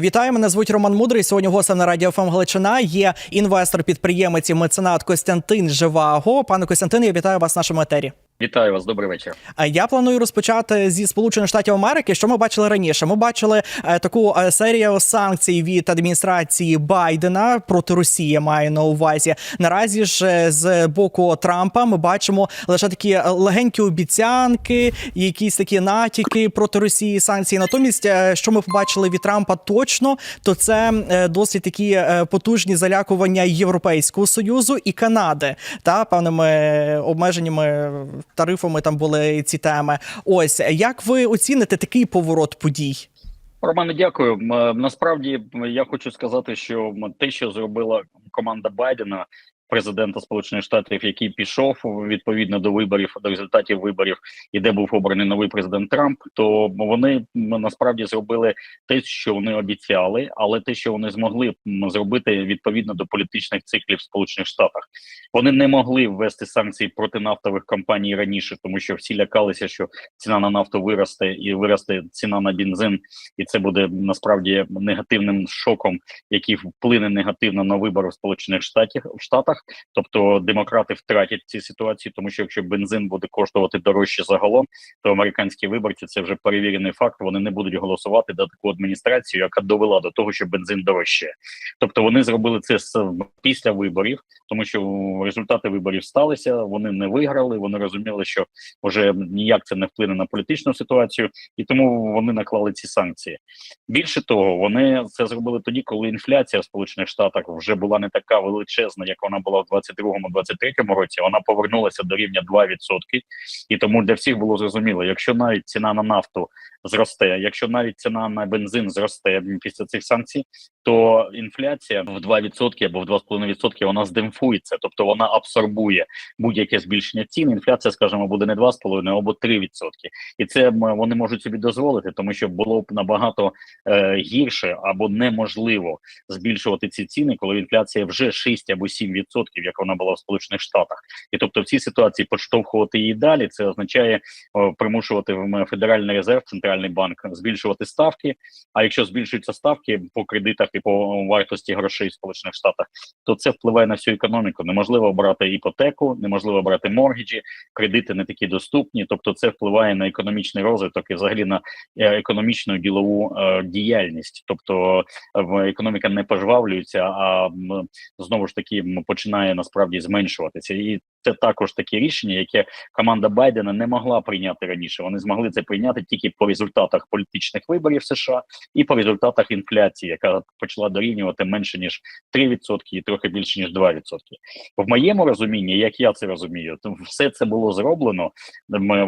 Вітаю, мене звуть Роман Мудрий. Сьогодні гостем на радіо ФМ Галичина є інвестор, підприємець і меценат Костянтин Живаго. Пане Костянтин, я вітаю вас в нашому етері. Вітаю вас, добрий вечір. Е, Я планую розпочати зі Сполучених Штатів Америки. Що ми бачили раніше? Ми бачили е, таку е, серію санкцій від адміністрації Байдена проти Росії. Маю на увазі. Наразі ж з боку Трампа ми бачимо лише такі легенькі обіцянки, якісь такі натяки проти Росії санкції. Натомість, що ми побачили від Трампа точно, то це досить такі потужні залякування Європейського союзу і Канади та певними обмеженнями тарифами там були ці теми. Ось як ви оціните такий поворот подій? Романе, дякую. Насправді я хочу сказати, що те, що зробила команда Байдена, президента Сполучених Штатів, який пішов відповідно до виборів, до результатів виборів, і де був обраний новий президент Трамп, то вони насправді зробили те, що вони обіцяли, але те, що вони змогли зробити відповідно до політичних циклів в Сполучених Штатах. Вони не могли ввести санкції проти нафтових компаній раніше, тому що всі лякалися, що ціна на нафту виросте і виросте ціна на бензин, і це буде насправді негативним шоком, який вплине негативно на вибори в Сполучених Штатів в Штатах. Тобто демократи втратять ці ситуації, тому що якщо бензин буде коштувати дорожче загалом, то американські виборці це вже перевірений факт. Вони не будуть голосувати за таку адміністрацію, яка довела до того, що бензин дорожче. Тобто вони зробили це після виборів, тому що результати виборів сталися. Вони не виграли. Вони розуміли, що вже ніяк це не вплине на політичну ситуацію, і тому вони наклали ці санкції. Більше того, вони це зробили тоді, коли інфляція в Сполучених Штатах вже була не така величезна, як вона була в 22-23 році. Вона повернулася до рівня 2%. І тому для всіх було зрозуміло, якщо навіть ціна на нафту зросте, якщо навіть ціна на бензин зросте після цих санкцій, то інфляція в 2% або в 2,5% вона здемпфується, тобто вона абсорбує будь-яке збільшення цін. Інфляція, скажімо, буде не 2,5, або 3%. І це вони можуть собі дозволити, тому що було б набагато е, гірше або неможливо збільшувати ці ціни, коли інфляція вже 6 або 7%, як вона була в Сполучених Штатах. І тобто в цій ситуації підштовхувати її далі, це означає о, примушувати Федеральний резерв, центральний банк збільшувати ставки. А якщо збільшуються ставки по кредитах і по вартості грошей в Сполучених Штатах, то це впливає на всю економіку. Неможливо брати іпотеку, неможливо брати моргіджі, кредити не такі доступні. Тобто, це впливає на економічний розвиток і взагалі на е, економічну ділову е, діяльність. Тобто е, економіка не пожвавлюється, а знову ж таки починає насправді зменшуватися. І це також таке рішення, яке команда Байдена не могла прийняти раніше. Вони змогли це прийняти тільки по результатах політичних виборів США і по результатах інфляції, яка почала дорівнювати менше ніж 3% і трохи більше ніж 2%. В моєму розумінні, як я це розумію, то все це було зроблено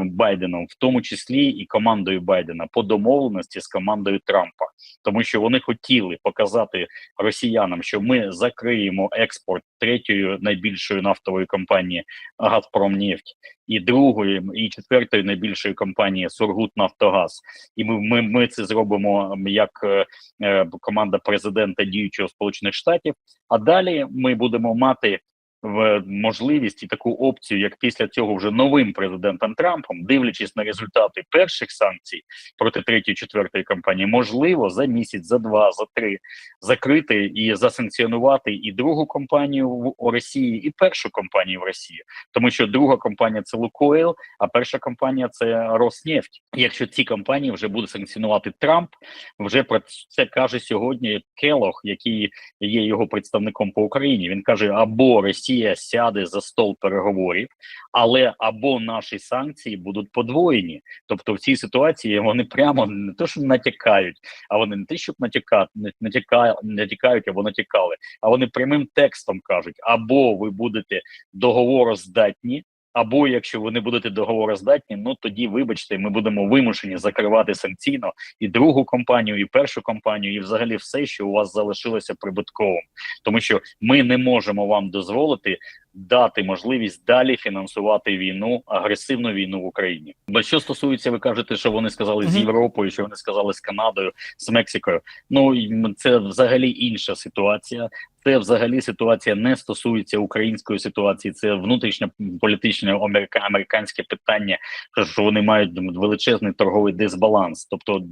Байденом, в тому числі і командою Байдена по домовленості з командою Трампа, тому що вони хотіли показати росіянам, що ми закриємо експорт третьої найбільшої нафтової компанії Газпромнефть і другої і четвертої найбільшої компанії Сургутнафтогаз. І ми, ми, ми це зробимо як е, е, команда президента діючого Сполучених Штатів. А далі ми будемо мати в можливість і таку опцію, як після цього вже новим президентом Трампом, дивлячись на результати перших санкцій проти третьої, четвертої компанії, можливо за місяць, за два, за три закрити і засанкціонувати і другу компанію в Росії, і першу компанію в Росії, тому що друга компанія це Лукойл, а перша компанія це Роснефть. Якщо ці компанії вже буде санкціонувати Трамп, вже про це каже сьогодні Келох, який є його представником по Україні. Він каже: або Росія сяде за стол переговорів, але або наші санкції будуть подвоєні. Тобто, в цій ситуації вони прямо не то, що натякають, а вони не те, щоб натякати, натякають, натякають або натякали, а вони прямим текстом кажуть: або ви будете договороздатні. Або якщо ви не будете договороздатні, ну тоді, вибачте, ми будемо вимушені закривати санкційно і другу компанію, і першу компанію, і взагалі все, що у вас залишилося прибутковим, тому що ми не можемо вам дозволити дати можливість далі фінансувати війну, агресивну війну в Україні. Бо що стосується, ви кажете, що вони сказали з Європою, що вони сказали з Канадою, з Мексикою. Ну це взагалі інша ситуація. це взагалі ситуація не стосується української ситуації. Це внутрішньо політичне америка- американське питання, що вони мають величезний торговий дисбаланс, тобто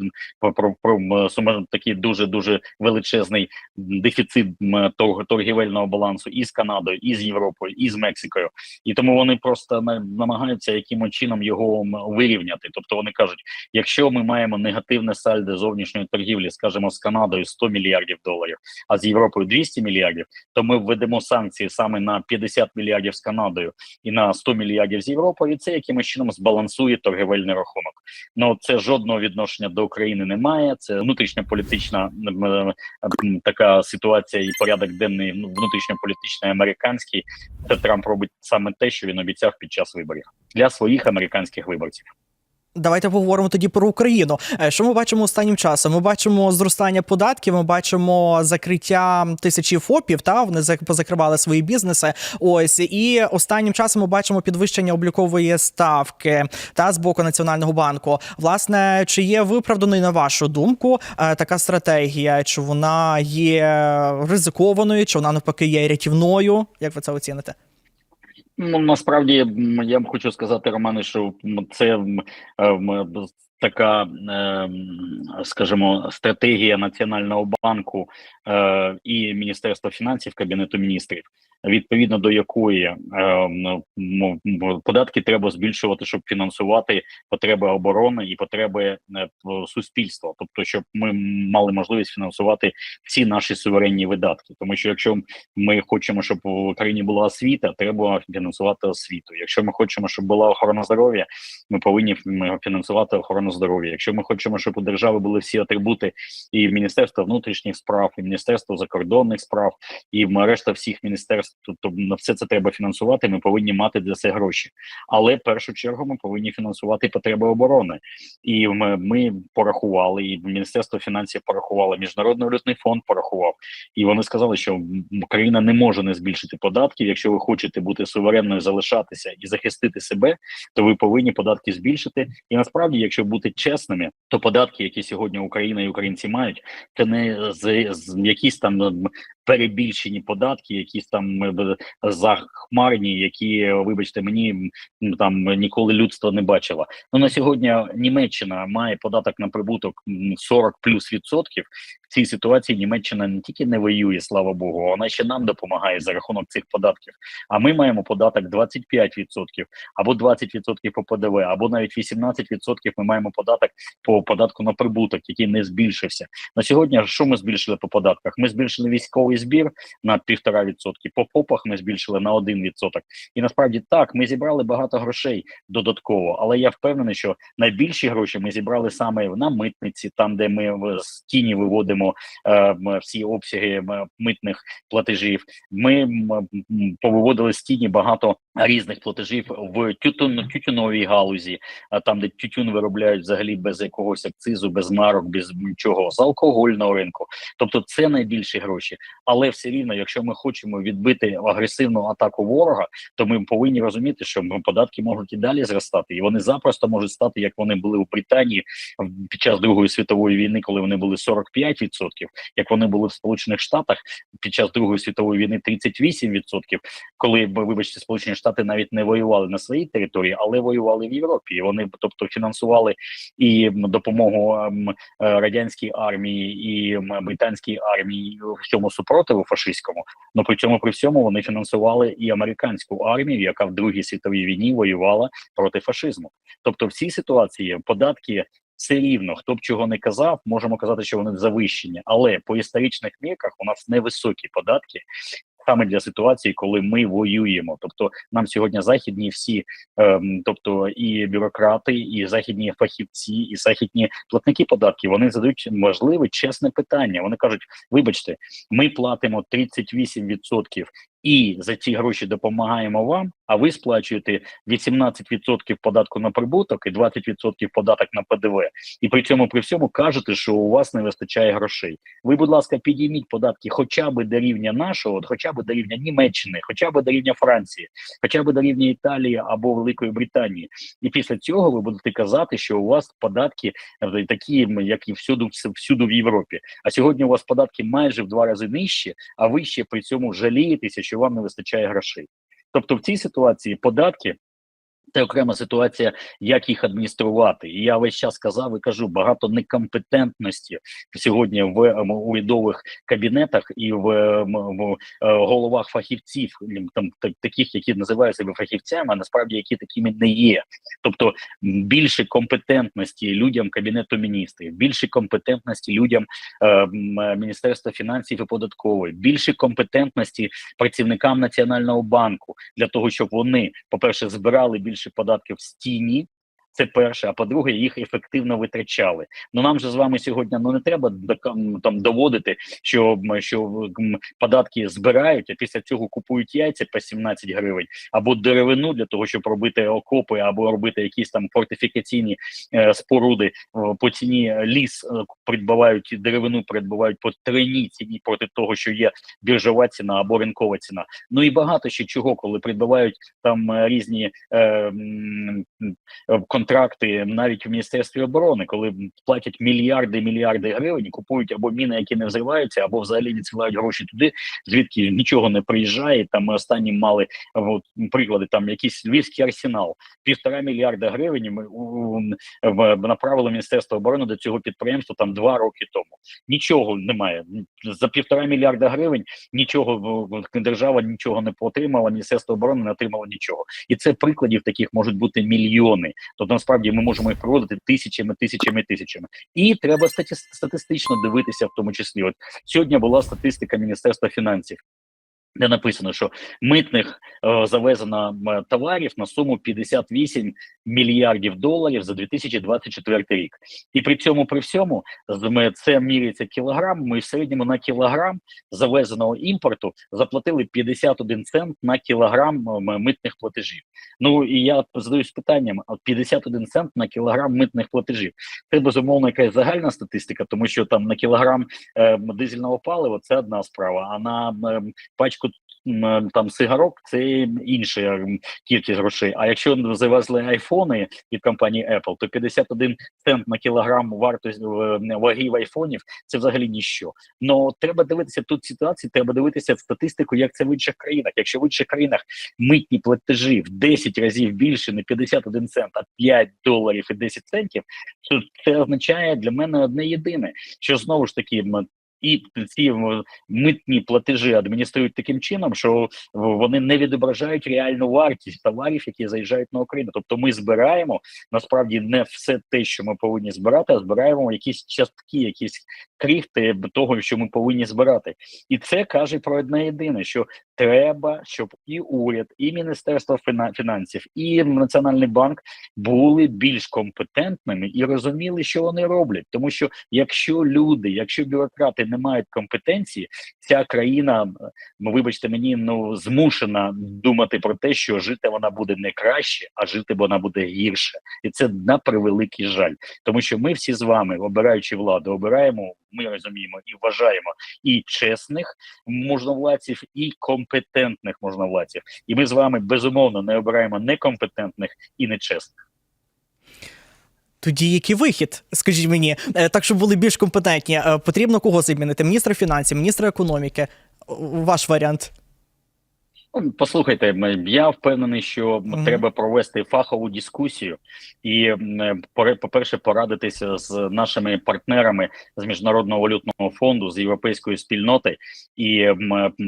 про, про, такий дуже дуже величезний дефіцит торгівельного балансу і з Канадою, і з Європою, і з Мексикою, і тому вони просто на- намагаються якимось чином його вирівняти. Тобто вони кажуть, якщо ми маємо негативне сальдо зовнішньої торгівлі, скажімо, з Канадою 100 мільярдів доларів, а з Європою 200 мільярдів, то ми введемо санкції саме на 50 мільярдів з Канадою і на 100 мільярдів з Європою, і це якимось чином збалансує торгівельний рахунок. Ну це жодного відношення до України немає. Це м, м, така ситуація і порядок денний ну, внутрішньополітичний американський. Це Трамп робить саме те, що він обіцяв під час виборів для своїх американських виборців. Давайте поговоримо тоді про Україну. Е, Що ми бачимо останнім часом? Ми бачимо зростання податків. Ми бачимо закриття тисячі ФОПів. Та вони зак- позакривали свої бізнеси. Ось і останнім часом ми бачимо підвищення облікової ставки та з боку національного банку. Власне, чи є виправданою на вашу думку е, така стратегія? Чи вона є ризикованою, чи вона навпаки є рятівною? Як ви це оціните? Ну насправді я б хочу сказати, Романе, що це е, така, е, скажімо, стратегія Національного банку е, і Міністерства фінансів Кабінету міністрів, відповідно до якої е, податки треба збільшувати, щоб фінансувати потреби оборони і потреби е, суспільства, тобто, щоб ми мали можливість фінансувати всі наші суверенні видатки. Тому що якщо ми хочемо, щоб в Україні була освіта, треба фінансувати освіту. Якщо ми хочемо, щоб була охорона здоров'я, ми повинні фінансувати охорону здоров'я. Якщо ми хочемо, щоб у держави були всі атрибути, і Міністерство внутрішніх справ, і Міністерство закордонних справ, і решта всіх міністерств, тобто на все це треба фінансувати. Ми повинні мати для це гроші. Але в першу чергу ми повинні фінансувати потреби оборони. І ми, ми порахували, і Міністерство фінансів порахувало, Міжнародний валютний фонд порахував. І вони сказали, що Україна не може не збільшити податків. Якщо ви хочете бути суверенною, залишатися і захистити себе, то ви повинні податки збільшити. І насправді, якщо бути чесними, то податки, які сьогодні Україна і українці мають, це не з, з якісь там перебільшені податки, якісь там м, захмарні, які, вибачте, мені там ніколи людство не бачило. Ну на сьогодні Німеччина має податок на прибуток м, 40 плюс відсотків. Цій ситуації Німеччина не тільки не воює, слава Богу, вона ще нам допомагає за рахунок цих податків. А ми маємо податок 25% або 20% по ПДВ, або навіть 18% ми маємо податок по податку на прибуток, який не збільшився. На сьогодні що ми збільшили по податках? Ми збільшили військовий збір на 1,5%, по ФОПах ми збільшили на 1%. І насправді так, ми зібрали багато грошей додатково, але я впевнений, що найбільші гроші ми зібрали саме на митниці, там де ми з тіні виводимо е, всі обсяги митних платежів. Ми повиводили з тіні багато різних платежів в тютюн, тютюновій галузі, а там, де тютюн виробляють взагалі без якогось акцизу, без марок, без нічого, з алкогольного ринку. Тобто це найбільші гроші. Але все рівно, якщо ми хочемо відбити агресивну атаку ворога, то ми повинні розуміти, що м, податки можуть і далі зростати, і вони запросто можуть стати, як вони були у Британії під час Другої світової війни, коли вони були 45%, як вони були в Сполучених Штатах під час Другої світової війни 38%, коли вибачте, Сполучені Штати навіть не воювали на своїй території, але воювали в Європі. Вони тобто фінансували і допомогу ем, е, радянській армії і британській армії в цьому супротиву фашистському. Ну при цьому при всьому вони фінансували і американську армію, яка в Другій світовій війні воювала проти фашизму. Тобто, в цій ситуації податки. Все рівно, хто б чого не казав, можемо казати, що вони завищені, але по історичних мірках у нас невисокі податки саме для ситуації, коли ми воюємо. Тобто нам сьогодні західні всі, ем, тобто і бюрократи, і західні фахівці, і західні платники податків, вони задають можливе чесне питання. Вони кажуть: вибачте, ми платимо 38% і за ці гроші допомагаємо вам. А ви сплачуєте 18% податку на прибуток і 20% податок на ПДВ. І при цьому при всьому кажете, що у вас не вистачає грошей. Ви, будь ласка, підійміть податки хоча б до рівня нашого, хоча б до рівня Німеччини, хоча б до рівня Франції, хоча б до рівня Італії або Великої Британії. І після цього ви будете казати, що у вас податки е, такі, як і всюди, вс- всюди в Європі. А сьогодні у вас податки майже в два рази нижчі, а ви ще при цьому жалієтеся, що вам не вистачає грошей. Тобто в цій ситуації податки. Це окрема ситуація, як їх адмініструвати. І я весь час казав і кажу, багато некомпетентності сьогодні в ем, урядових кабінетах і в, ем, в е, головах фахівців, там таких, які називають себе фахівцями, а насправді які такими не є. Тобто більше компетентності людям кабінету міністрів, більше компетентності людям е, Міністерства фінансів і податкової, більше компетентності працівникам Національного банку для того, щоб вони, по-перше, збирали більше податків в тіні. Це перше, а по-друге, їх ефективно витрачали. Ну нам же з вами сьогодні ну не треба там доводити, що, що податки збирають, а після цього купують яйця по 17 гривень або деревину для того, щоб робити окопи, або робити якісь там фортифікаційні е, споруди е, по ціні ліс е, придбавають деревину, придбавають по тройній ціні проти того, що є біржова ціна або ринкова ціна. Ну і багато ще чого, коли придбавають там е, різні е, е, контракти навіть в міністерстві оборони, коли платять мільярди мільярди гривень, купують або міни, які не взриваються, або взагалі відсилають гроші туди, звідки нічого не приїжджає. Там ми останні мали от, приклади, там якийсь львівський арсенал, півтора мільярда гривень. Ми направило міністерство оборони до цього підприємства там два роки тому. Нічого немає за півтора мільярда гривень. Нічого держава нічого не отримала, міністерство оборони не отримало нічого. І це прикладів таких можуть бути мільйони. Тобто насправді ми можемо їх проводити тисячами, тисячами, тисячами. І треба статистично дивитися, в тому числі. От сьогодні була статистика Міністерства фінансів. Де написано, що митних е, завезено товарів на суму 58 мільярдів доларів за 2024 рік, і при цьому при всьому це міряється кілограм. Ми в середньому на кілограм завезеного імпорту заплатили 51 цент на кілограм митних платежів. Ну і я задаюсь питанням: 51 цент на кілограм митних платежів. Це безумовно якась загальна статистика, тому що там на кілограм е, дизельного палива це одна справа, а на пачку там сигарок це інша кількість грошей. А якщо завезли айфони від компанії Apple, то 51 цент на кілограм вартість е, ваги в айфонів це взагалі ніщо. Но треба дивитися тут ситуації, треба дивитися в статистику, як це в інших країнах. Якщо в інших країнах митні платежі в 10 разів більше, не 51 цент, а 5 доларів і 10 центів, то це означає для мене одне єдине, що знову ж таки. І ці митні платежі адмініструють таким чином, що вони не відображають реальну вартість товарів, які заїжджають на Україну. Тобто, ми збираємо насправді не все те, що ми повинні збирати, а збираємо якісь частки, якісь крихти того, що ми повинні збирати. І це каже про одне єдине: що треба, щоб і уряд, і міністерство фінансів, і національний банк були більш компетентними і розуміли, що вони роблять. Тому що якщо люди, якщо бюрократи не мають компетенції, ця країна, ну, вибачте мені, ну змушена думати про те, що жити вона буде не краще, а жити вона буде гірше, і це на превеликий жаль, тому що ми всі з вами, обираючи владу, обираємо. Ми розуміємо і вважаємо і чесних можновладців, і компетентних можновладців. І ми з вами безумовно не обираємо некомпетентних і нечесних. Тоді який вихід? Скажіть мені, Е, так щоб були більш компетентні, е, потрібно кого замінити? Міністра фінансів, міністра економіки. Ваш варіант. Ну, Послухайте, я впевнений, що м, Мгм. треба провести фахову дискусію і, м, е, по-перше, порадитися з нашими партнерами з міжнародного валютного фонду, з європейської спільноти, і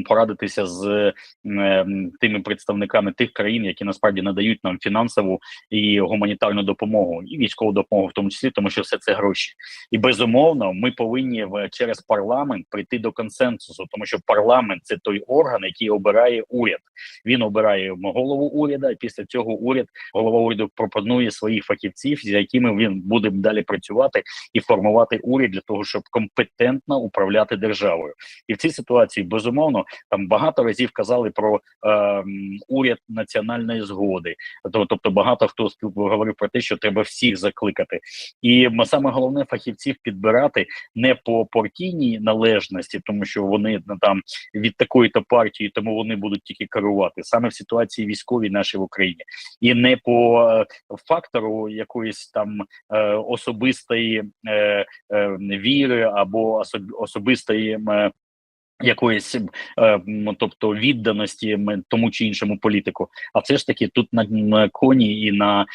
порадитися з тими представниками тих країн, які насправді надають нам фінансову і гуманітарну допомогу, і військову допомогу, в тому числі, тому що все це гроші. І безумовно, ми повинні через парламент прийти до консенсусу, тому що парламент це той орган, який обирає уряд. Уряд. Він обирає голову уряду. Після цього уряд голова уряду пропонує своїх фахівців, з якими він буде далі працювати і формувати уряд для того, щоб компетентно управляти державою. І в цій ситуації безумовно там багато разів казали про е, уряд національної згоди. Тобто, багато хто говорив про те, що треба всіх закликати, і саме головне фахівців підбирати не по партійній належності, тому що вони там від такої то партії, тому вони будуть тільки керувати саме в ситуації військовій нашій в Україні, і не по е, фактору якоїсь там е, особистої е, е, віри або особ- особистої. Якоїсь, е, тобто відданості тому чи іншому політику, а все ж таки тут на, коні і на е,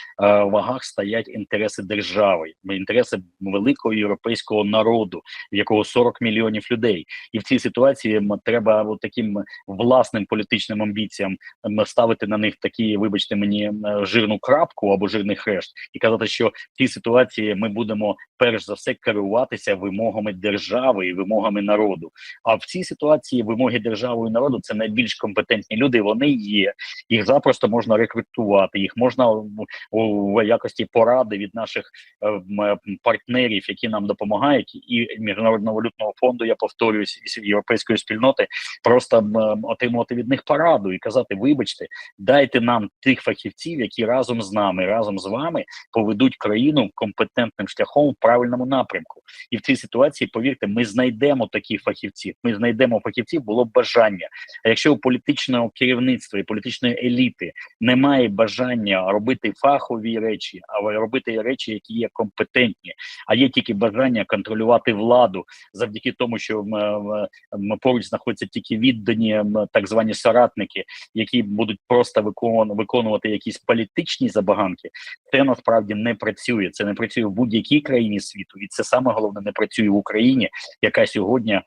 вагах стоять інтереси держави, інтереси великого європейського народу, в якого 40 мільйонів людей, і в цій ситуації треба таким власним політичним амбіціям ставити на них такі, вибачте мені, жирну крапку або жирний хрест, і казати, що в цій ситуації ми будемо перш за все керуватися вимогами держави і вимогами народу. А в цій ситуації вимоги держави і народу це найбільш компетентні люди. Вони є, їх запросто можна рекрутувати, їх можна в, якості поради від наших е, е, партнерів, які нам допомагають, і міжнародного валютного фонду. Я повторююсь, і європейської спільноти, просто е, отримувати від них пораду і казати: вибачте, дайте нам тих фахівців, які разом з нами, разом з вами поведуть країну компетентним шляхом в правильному напрямку. І в цій ситуації, повірте, ми знайдемо таких фахівців. Ми знайдемо фахівців, було бажання. А якщо у політичного керівництва і політичної еліти немає бажання робити фахові речі, а робити речі, які є компетентні, а є тільки бажання контролювати владу завдяки тому, що поруч знаходяться тільки віддані так звані соратники, які будуть просто викон- виконувати якісь політичні забаганки. Це насправді не працює. Це не працює в будь-якій країні світу, і це саме головне не працює в Україні, яка сьогодні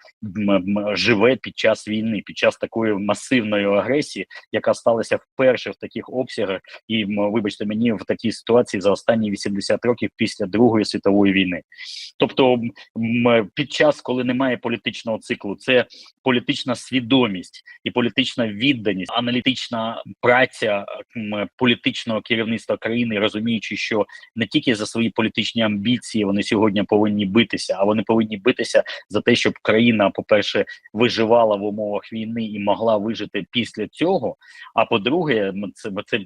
живе під час війни, під час такої масивної агресії, яка сталася вперше в таких обсягах, і вибачте мені в такій ситуації за останні 80 років після Другої світової війни. Тобто, під час, коли немає політичного циклу, це політична свідомість і політична відданість, аналітична праця політичного керівництва країни, розуміючи, що не тільки за свої політичні амбіції вони сьогодні повинні битися, а вони повинні битися за те, щоб країна, по-перше, виживала в умовах війни і могла вижити після цього. А по-друге, це, це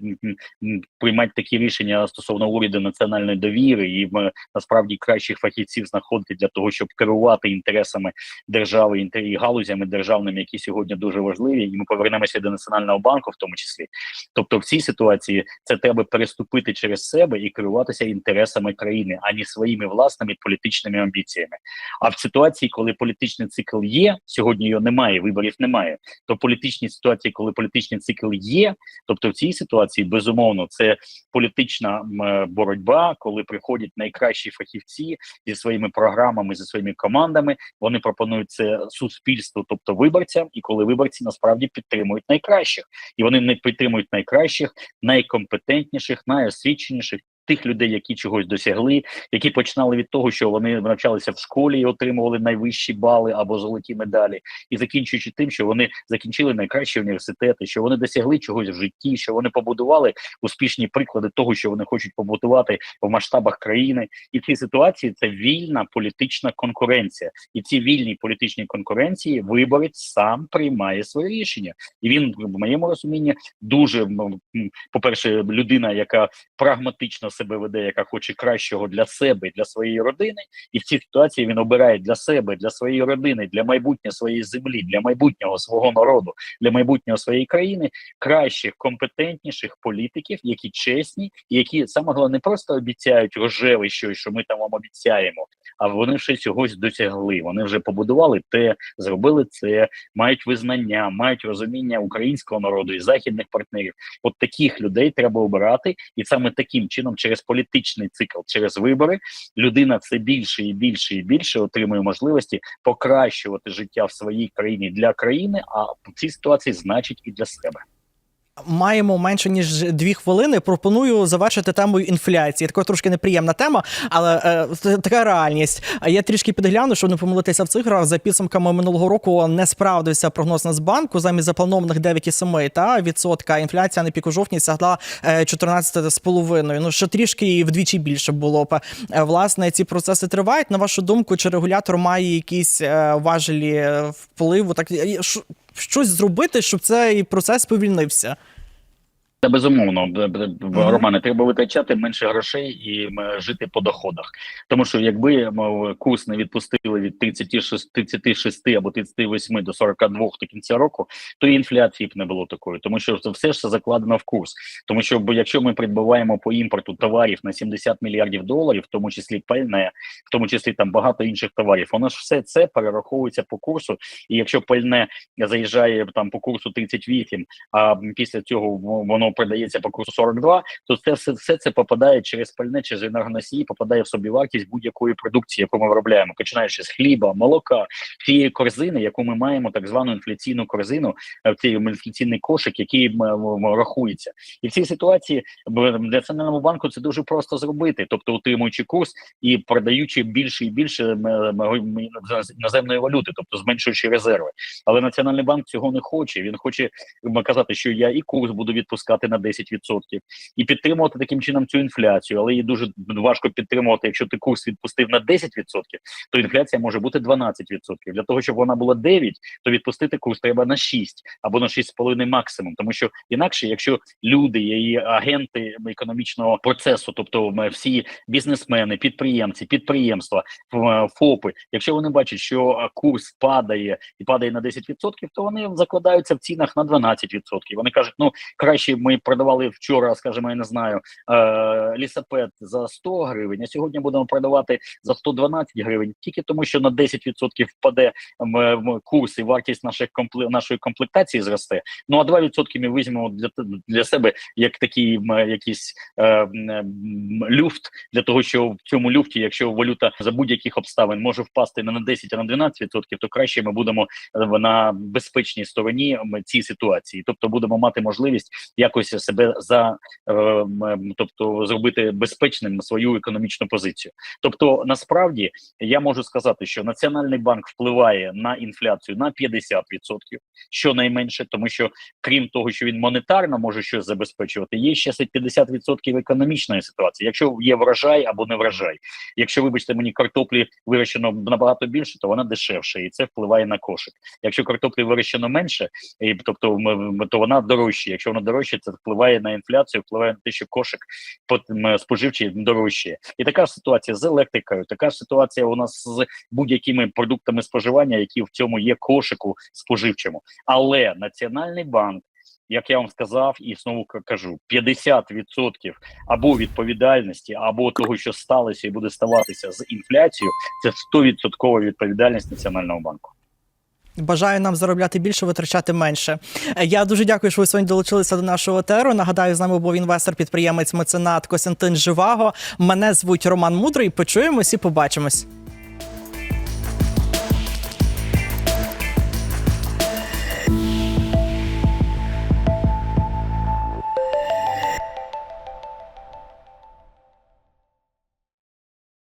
приймати такі рішення стосовно уряду національної довіри і насправді кращих фахівців знаходити для того, щоб керувати інтересами держави і галузями державними, які сьогодні дуже важливі, і ми повернемося до національного банку, в тому числі. Тобто, в цій ситуації це треба переступити через себе і керуватися інтересами країни, а не своїми власними політичними амбіціями. А в ситуації, коли політичний цикл є, сьогодні його немає, виборів немає. То політичні ситуації, коли політичний цикл є, тобто в цій ситуації безумовно це політична е, боротьба, коли приходять найкращі фахівці зі своїми програмами, зі своїми командами. Вони пропонують це суспільству, тобто виборцям, і коли виборці насправді підтримують найкращих, і вони не підтримують найкращих, найкомпетентніших, найосвіченіших. Тих людей, які чогось досягли, які починали від того, що вони навчалися в школі і отримували найвищі бали або золоті медалі, і закінчуючи тим, що вони закінчили найкращі університети, що вони досягли чогось в житті, що вони побудували успішні приклади того, що вони хочуть побудувати в масштабах країни. І в цій ситуації це вільна політична конкуренція, і в цій вільній політичній конкуренції виборець сам приймає своє рішення, і він в моєму розумінні дуже м, по-перше, людина, яка прагматично себе веде, яка хоче кращого для себе для своєї родини, і в цій ситуації він обирає для себе, для своєї родини, для майбутнього своєї землі, для майбутнього свого народу, для майбутнього своєї країни кращих, компетентніших політиків, які чесні, і які саме головне не просто обіцяють рожеве щось, що ми там вам обіцяємо, а вони вже чогось досягли. Вони вже побудували те, зробили це, мають визнання, мають розуміння українського народу і західних партнерів. От таких людей треба обирати, і саме таким чином, через політичний цикл, через вибори, людина все більше і більше і більше отримує можливості покращувати життя в своїй країні для країни, а в цій ситуації значить і для себе. Маємо менше ніж дві хвилини. Пропоную завершити темою інфляції. Така трошки неприємна тема, але е, така реальність. Я трішки підгляну, щоб не помилитися в цифрах. За підсумками минулого року не справдився прогноз Нацбанку. Замість запланованих 9,7 та відсотка інфляція на піку жовтня сягла е, 14,5. Ну ще трішки вдвічі більше було. Е, Власне, ці процеси тривають. На вашу думку, чи регулятор має якісь е, важелі е, впливу? Так е, що- щось зробити, щоб цей процес повільнився. Та безумовно, Романе, треба витрачати менше грошей і жити по доходах. Тому що якби мов, курс не відпустили від 36, 36 або 38 до 42 до кінця року, то і інфляції б не було такої, тому що це все ж закладено в курс. Тому що якщо ми придбаваємо по імпорту товарів на 70 мільярдів доларів, в тому числі пальне, в тому числі там багато інших товарів, воно ж все це перераховується по курсу. І якщо пальне заїжджає там по курсу 38, а після цього в- воно продається по курсу 42, то це все, все це попадає через пальне, через енергоносії, попадає в собівартість будь-якої продукції, яку ми виробляємо, починаючи з хліба, молока, цієї корзини, яку ми маємо, так звану інфляційну корзину, е, цей інфляційний кошик, який рахується. І в цій ситуації для національного банку це дуже просто зробити, тобто утримуючи курс і продаючи більше і більше іноземної валюти, тобто зменшуючи резерви. Але національний банк цього не хоче. Він хоче казати, що я і курс буду відпускати на 10% і підтримувати таким чином цю інфляцію. Але її дуже важко підтримувати, якщо ти курс відпустив на 10%, то інфляція може бути 12%. Для того щоб вона була 9%, то відпустити курс треба на 6 або на 6,5 максимум. Тому що інакше, якщо люди і агенти економічного процесу, тобто всі бізнесмени, підприємці, підприємства, ФОПи, якщо вони бачать, що курс падає і падає на 10%, то вони закладаються в цінах на 12%. Вони кажуть, ну краще ми продавали вчора, скажімо, я не знаю, е, лісапет за 100 гривень, а сьогодні будемо продавати за 112 гривень, тільки тому, що на 10% впаде курс і вартість наших нашої комплектації зросте. Ну а 2% ми візьмемо для для себе як такий якийсь е, люфт для того, що в цьому люфті, якщо валюта за будь-яких обставин може впасти не на 10, а на 12%, то краще ми будемо е, на безпечній стороні цій ситуації, тобто будемо мати можливість якось себе за е, м, м, тобто зробити безпечним свою економічну позицію. Тобто, насправді я можу сказати, що Національний банк впливає на інфляцію на 50%, щонайменше, тому що крім того, що він монетарно може щось забезпечувати, є ще 50% економічної ситуації. Якщо є врожай або не врожай, якщо вибачте мені картоплі вирощено набагато більше, то вона дешевше, і це впливає на кошик. Якщо картоплі вирощено менше, і, тобто то вона дорожча. Якщо вона дорожча, це впливає на інфляцію, впливає на те, що кошик м, споживчий дорожчає. І така ж ситуація з електрикою, така ж ситуація у нас з будь-якими продуктами споживання, які в цьому є кошику споживчому. Але Національний банк. Як я вам сказав, і знову кажу, 50% або відповідальності, або того, що сталося і буде ставатися з інфляцією, це 100% відповідальність Національного банку. Бажаю нам заробляти більше, витрачати менше. Я дуже дякую, що ви сьогодні долучилися до нашого теру. Нагадаю, з нами був інвестор, підприємець, меценат Костянтин Живаго. Мене звуть Роман Мудрий. Почуємось і побачимось.